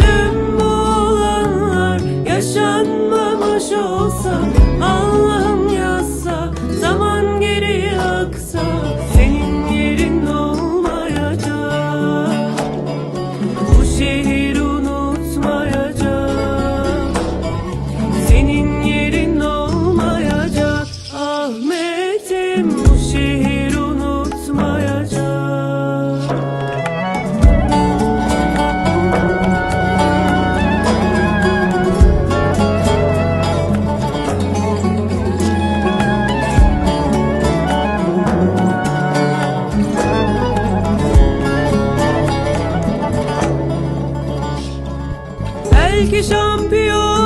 Tüm bu olanlar yaşanmamış olsa belki şampiyon.